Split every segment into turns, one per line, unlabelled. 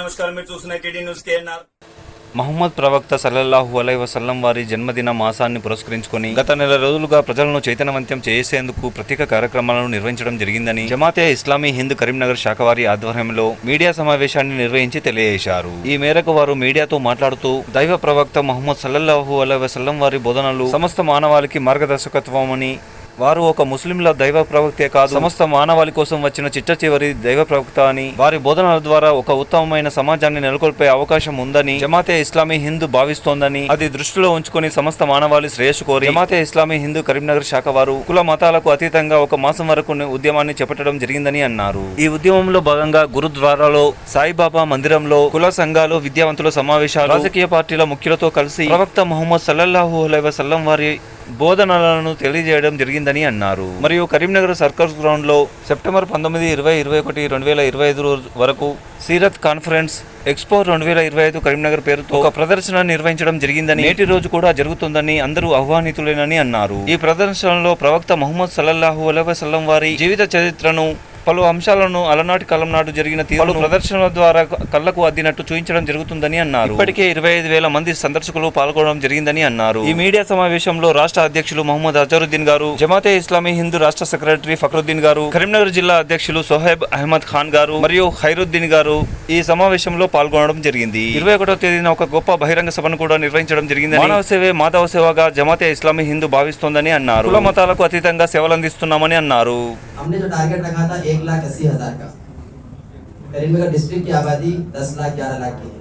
నమస్కారం. మీరు చూస్తున్న టీడీ న్యూస్ కేఎన్ఆర్
మహమ్మద్ ప్రవక్త సల్లల్లాహు అలై వసల్లం వారి జన్మదిన మాసాన్ని పురస్కరించుకొని గత నెల రోజులుగా ప్రజలను చైతన్యవంతం చేసేందుకు ప్రత్యేక కార్యక్రమాలను నిర్వహించడం జరిగిందని జమాతే ఇస్లామీ హింద్ కరీంనగర్ శాఖ వారి ఆధ్వర్యంలో మీడియా సమావేశాన్ని నిర్వహించి తెలియజేశారు. ఈ మేరకు వారు మీడియాతో మాట్లాడుతూ దైవ ప్రవక్త మహమ్మద్ సల్లల్లాహు అలై వసల్లం వారి బోధనలు సమస్త మానవాళికి మార్గదర్శకత్వమని వారు ఒక ముస్లింల దైవ ప్రవక్తే కాదు. సమస్త మానవాళి కోసం వచ్చిన చిట్ట చివరి దైవ ప్రవక్త అని వారి బోధనల ద్వారా ఒక ఉత్తమమైన సమాజాన్ని నెలకొల్పే అవకాశం ఉందని జమాతే ఇస్లామీ హిందూ భావిస్తోందని అది దృష్టిలో ఉంచుకొని సమస్త మానవాళి శ్రేయస్సు కోరి జమాతే ఇస్లామీ హిందూ కరీంనగర్ శాఖ వారు కుల మతాలకు అతీతంగా ఒక మాసం వరకు ఉద్యమాన్ని చేపట్టడం జరిగిందని అన్నారు. ఈ ఉద్యమంలో భాగంగా గురుద్వారాలో సాయిబాబా మందిరంలో కుల సంఘాలు విద్యావంతుల సమావేశాలు రాజకీయ పార్టీల ముఖ్యులతో కలిసి ప్రవక్త ముహమ్మద్ సల్లల్లాహు అలైహి వసల్లం వారి బోధనలను తెలియజేయడం జరిగిందని అన్నారు. మరియు కరీంనగర్ సర్కస్ గ్రౌండ్లో సెప్టెంబర్ పంతొమ్మిది ఇరవై ఇరవై ఒకటి రెండు వేల ఇరవై ఐదు వరకు సీరత్ కాన్ఫరెన్స్ ఎక్స్పో రెండు వేల ఇరవై ఐదు కరీంనగర్ పేరుతో ఒక ప్రదర్శన నిర్వహించడం జరిగిందని నేటి రోజు కూడా జరుగుతుందని అందరూ ఆహ్వానితులేనని అన్నారు. ఈ ప్రదర్శనలో ప్రవక్త మహమ్మద్ సల్లల్లాహు అలైహి వసల్లం వారి జీవిత చరిత్రను పలు అంశాలను అలనాటి కాలం నాడు జరిగిన తీరు ప్రదర్శనల ద్వారా కళ్ళకు అద్దినట్టు చూపించడం జరుగుతుందని అన్నారు. ఇప్పటికే ఇరవై ఐదు వేల మంది సందర్శకులు పాల్గొనడం జరిగిందని అన్నారు. ఈ మీడియా సమావేశంలో రాష్ట్ర అధ్యక్షులు మొహమ్మద్ అజరుద్దీన్ గారు జమాతే ఇస్లామీ హిందూ రాష్ట్ర సెక్రటరీ ఫక్రుద్దీన్ గారు కరీంనగర్ జిల్లా అధ్యక్షులు సోహెబ్ అహ్మద్ ఖాన్ గారు మరియు ఖైరుద్దీన్ గారు ఈ సమావేశంలో పాల్గొనడం జరిగింది. ఇరవై ఒకటో తేదీన ఒక గొప్ప బహిరంగ సభను కూడా నిర్వహించడం జరిగింది మానవ సేవే మాధవ సేవగా జమాతే ఇస్లామీ హిందూ భావిస్తోందని అన్నారు. కుల మతాలకు అతీతంగా సేవలందిస్తున్నామని అన్నారు.
हमने जो टारगेट रखा था एक लाख अस्सी हज़ार का। करीमनगर डिस्ट्रिक्ट की आबादी दस लाख, ग्यारह लाख की है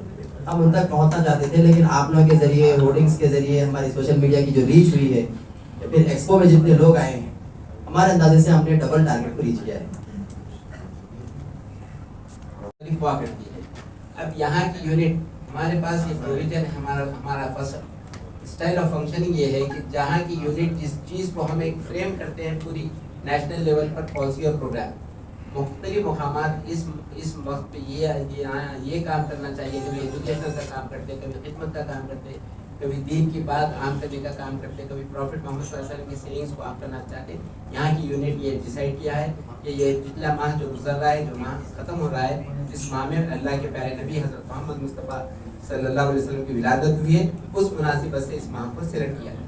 हम उन तक पहुँचना चाहते थे, लेकिन आप लोगों के ज़रिए होर्डिंग्स के ज़रिए, हमारी सोशल मीडिया की जो रीच हुई है फिर एक्सपो में जितने लोग आए हैं, हमारे अंदाजे से हमने डबल टारगेट को रीच किया है। अब यहाँ की यूनिट हमारे पास ये प्रोविज़न है, हमारा हमारा फ़र्स्ट स्टाइल ऑफ़ फंक्शनिंग ये है कि जहाँ की यूनिट जिस चीज़ को हम एक फ्रेम करते हैं पूरी नेशनल लेवल पर पॉलिसी और प्रोग्राम मुख्तलिफ़ मकाम इस इस वक्त ये यहाँ ये काम करना चाहिए, कभी एजुकेशन का काम करते, कभी खिदमत का काम करते, कभी दीन की बात आम करने का काम करते, कभी प्रॉफिट मोहम्मद की सेविंग्स को आम करना चाहते, यहाँ की यूनिट ये डिसाइड किया है कि ये पिछला माह जो गुजर रहा है, जो माह ख़त्म हो रहा है, इस माह में अल्लाह के प्यारे नबी हज़रत मोहम्मद मुस्तफ़ा सल्लल्लाहु अलैहि वसल्लम की विलादत हुई है, उस मुनासिबत से इस माह को सिलेक्ट किया है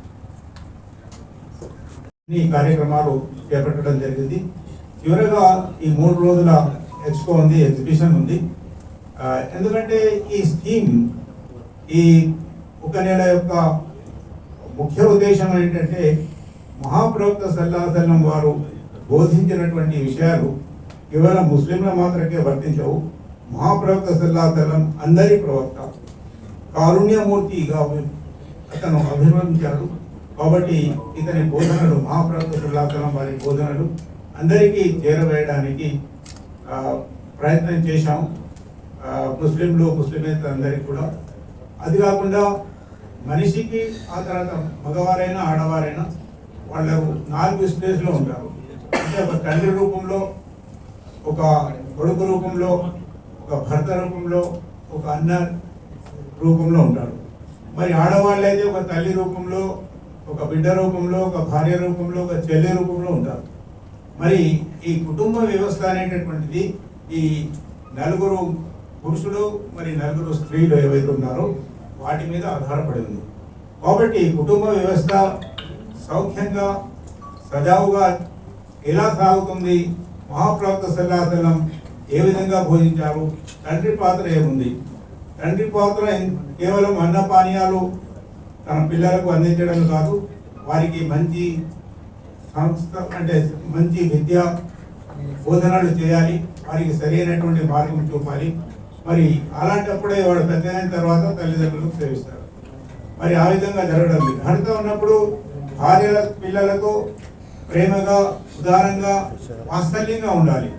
ఈ కార్యక్రమాలు చేపట్టడం జరిగింది. చివరగా ఈ మూడు రోజుల ఎక్స్పో ఉంది ఎగ్జిబిషన్ ఉంది. ఎందుకంటే ఈ స్కీమ్ ఈ ఒక నెల యొక్క ముఖ్య ఉద్దేశం ఏంటంటే మహాప్రవక్త సల్లాహల్లం వారు బోధించినటువంటి విషయాలు కేవలం ముస్లింల మాత్రమే వర్తించవు. మహాప్రవక్త సల్లాహల్లం అందరి ప్రవక్త కారుణ్యమూర్తిగా అతను అభివర్ణించాడు కాబట్టి ఇతని బోధనలు మహాప్రభు సుల్లాసనం వారి బోధనలు అందరికీ చేరవేయడానికి ప్రయత్నం చేశాం ముస్లింలు ముస్లిమేతర అందరికీ కూడా. అది కాకుండా మనిషికి ఆ తర్వాత మగవారైనా ఆడవారైనా వాళ్ళు నాలుగు స్టేజ్లో ఉంటారు. అంటే ఒక తండ్రి రూపంలో ఒక కొడుకు రూపంలో ఒక భర్త రూపంలో ఒక అన్న రూపంలో ఉంటాడు మరి ఆడవాళ్ళైతే ఒక తల్లి రూపంలో ఒక బిడ్డ రూపంలో ఒక భార్య రూపంలో ఒక చెల్లె రూపంలో ఉంటారు మరి ఈ కుటుంబ వ్యవస్థ అనేటటువంటిది ఈ నలుగురు పురుషులు మరి నలుగురు స్త్రీలు ఏవైతే ఉన్నారో వాటి మీద ఆధారపడి ఉంది. కాబట్టి కుటుంబ వ్యవస్థ సౌఖ్యంగా సజావుగా ఎలా సాగుతుంది? మహాప్రవక్త సల్లాసలం ఏ విధంగా భోజించారు? తండ్రి పాత్ర ఏముంది? తండ్రి పాత్ర కేవలం కేవలం అన్నపానీయాలు తన పిల్లలకు అందించడం కాదు వారికి మంచి సంస్థ అంటే మంచి విద్య బోధనలు చేయాలి వారికి సరైనటువంటి మార్గం చూపాలి. మరి అలాంటప్పుడే వాడు పెద్దయిన తర్వాత తల్లిదండ్రులకు సేవిస్తారు. మరి ఆ విధంగా జరగడం లేదు. భర్త ఉన్నప్పుడు భార్యల పిల్లలతో ప్రేమగా ఉదారంగా వాత్సల్యంగా ఉండాలి.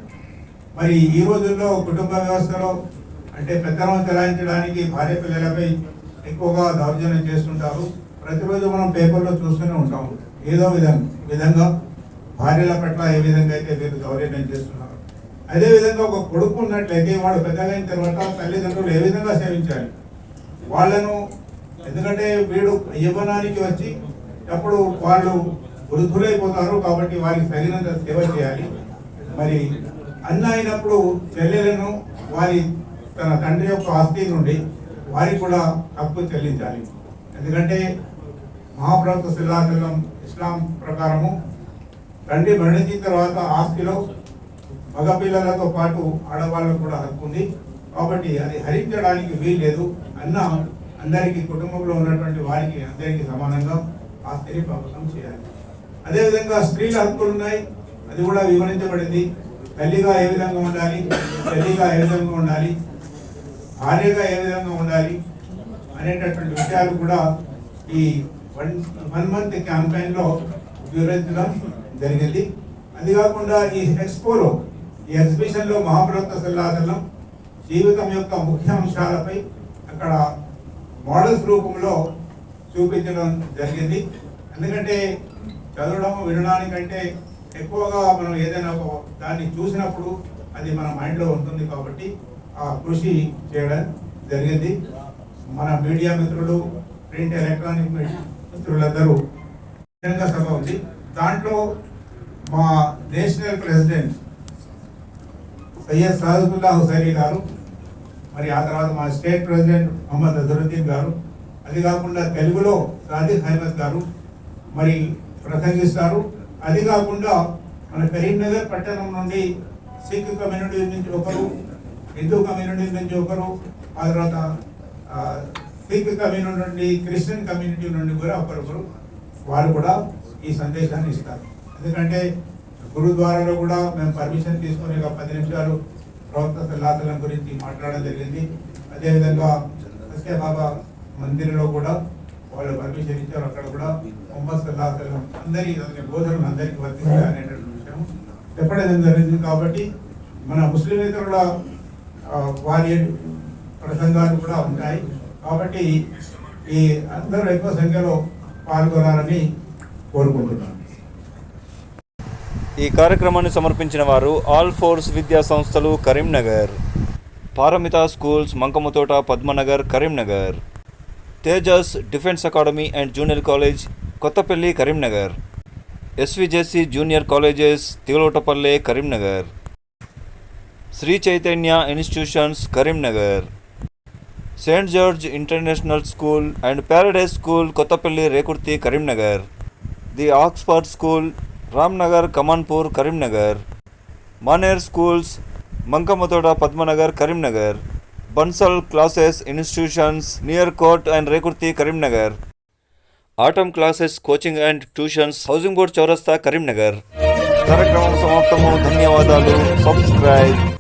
మరి ఈ రోజుల్లో కుటుంబ వ్యవస్థలో అంటే పెత్తనం చలాయించడానికి భార్య పిల్లలపై ఎక్కువగా దౌర్జన్యం చేస్తుంటారు. ప్రతిరోజు మనం పేపర్లో చూస్తూనే ఉంటాం. ఏదో విధంగా విధంగా భార్యల పట్ల ఏ విధంగా అయితే వీరు దౌర్జన్యం చేస్తున్నారు. అదే విధంగా ఒక కొడుకు ఉన్నట్లయితే వాడు పెద్దగైన తర్వాత తల్లిదండ్రులు ఏ విధంగా సేవించాలి? వాళ్ళను ఎందుకంటే వీడు యవ్వనానికి వచ్చి అప్పుడు వాళ్ళు వృద్ధులైపోతారు కాబట్టి వారికి తగినంత సేవ చేయాలి. మరి అన్న అయినప్పుడు చెల్లెలను వారి తన తండ్రి యొక్క ఆస్తి నుండి వారికి కూడా తప్పు చెల్లించాలి. ఎందుకంటే మహాప్రభుత్వ శిలాశలం ఇస్లాం ప్రకారము తండ్రి మరణించిన తర్వాత ఆస్తిలో మగపిల్లలతో పాటు ఆడవాళ్ళకు కూడా హక్కు ఉంది. కాబట్టి అది హరించడానికి వీల్లేదు అన్న అందరికీ కుటుంబంలో ఉన్నటువంటి వారికి అందరికీ సమానంగా ఆస్తిని పంపకం చేయాలి. అదేవిధంగా స్త్రీల హక్కులు ఉన్నాయి. అది కూడా వివరించబడింది. తల్లిగా ఏ విధంగా ఉండాలి? తల్లిగా ఏ విధంగా ఉండాలి? భార్యగా ఏ విధంగా ఉండాలి అనేటటువంటి విషయాలు కూడా ఈ వన్ వన్ మంత్ క్యాంపెయిన్లో వివరించడం జరిగింది. అది కాకుండా ఈ ఎక్స్పోలో ఈ ఎగ్జిబిషన్లో లో మహాప్రభుత్వ జీవితం యొక్క ముఖ్య అంశాలపై అక్కడ మోడల్స్ రూపంలో చూపించడం జరిగింది. ఎందుకంటే చదవడం వినడానికంటే ఎక్కువగా మనం ఏదైనా ఒక దాన్ని చూసినప్పుడు అది మన మైండ్లో ఉంటుంది కాబట్టి కృషి చేయడం జరిగింది. మన మీడియా మిత్రులు ప్రింట్ ఎలక్ట్రానిక్ మిత్రులందరూ బహిరంగ సభ ఉంది దాంట్లో మా నేషనల్ ప్రెసిడెంట్ సయ్యద్ సాదుకుల్లా హుసైనీ గారు మరి ఆ తర్వాత మా స్టేట్ ప్రెసిడెంట్ మొహమ్మద్ నజరుద్దీన్ గారు అది కాకుండా తెలుగులో సాదిక్ అహ్మద్ గారు మరి ప్రసంగిస్తారు. అది కాకుండా మన కరీంనగర్ పట్టణం నుండి సిక్ కమ్యూనిటీ నుంచి ఒకరు హిందూ కమ్యూనిటీ నుంచి ఒకరు ఆ తర్వాత సిక్ కమ్యూనిటీ నుండి క్రిస్టియన్ కమ్యూనిటీ నుండి కూడా ఒకరొకరు వారు కూడా ఈ సందేశాన్ని ఇస్తారు. ఎందుకంటే గురుద్వారాలో కూడా మేము పర్మిషన్ తీసుకుని ఒక పది నిమిషాలు ప్రవక్త సల్లాతలం గురించి మాట్లాడడం జరిగింది. అదేవిధంగా సత్యబాబా మందిరంలో కూడా వాళ్ళు పర్మిషన్ ఇచ్చారు. అక్కడ కూడా మొహమ్మద్ సల్లాహం అందరి అతని బోధనలు అందరికీ వర్తిస్తాయి అనేటువంటి విషయం చెప్పడం జరిగింది. కాబట్టి మన ముస్లిమేతరుల ఆ, వారి ప్రసంగాలు కూడా ఉంటాయి. కాబట్టి ఈ అందరూ ఎక్కువ సంఖ్యలో పాల్గొనాలని కోరుకుంటున్నాను.
ఈ కార్యక్రమాన్ని సమర్పించిన వారు ఆల్ ఫోర్స్ విద్యా సంస్థలు Karimnagar Paramita schools Mankammathota Padmanagar Karimnagar Tejas defence academy and junior college Kothapalli Karimnagar SVJC junior colleges Tilotapalle Karimnagar. Sri Chaitanya institutions Karimnagar saint George international school and paradise school Kothapalli Rekurthi Karimnagar the Oxford school Ramnagar Kamanpur Karimnagar Maner schools Mankammathota Padmanagar Karimnagar Bansal classes institutions near court and Rekurthi Karimnagar atom classes coaching and tuitions housing board చౌరస్తా కరీంనగర్. కార్యక్రమం సమాప్తము. ధన్యవాదాలు. Subscribe.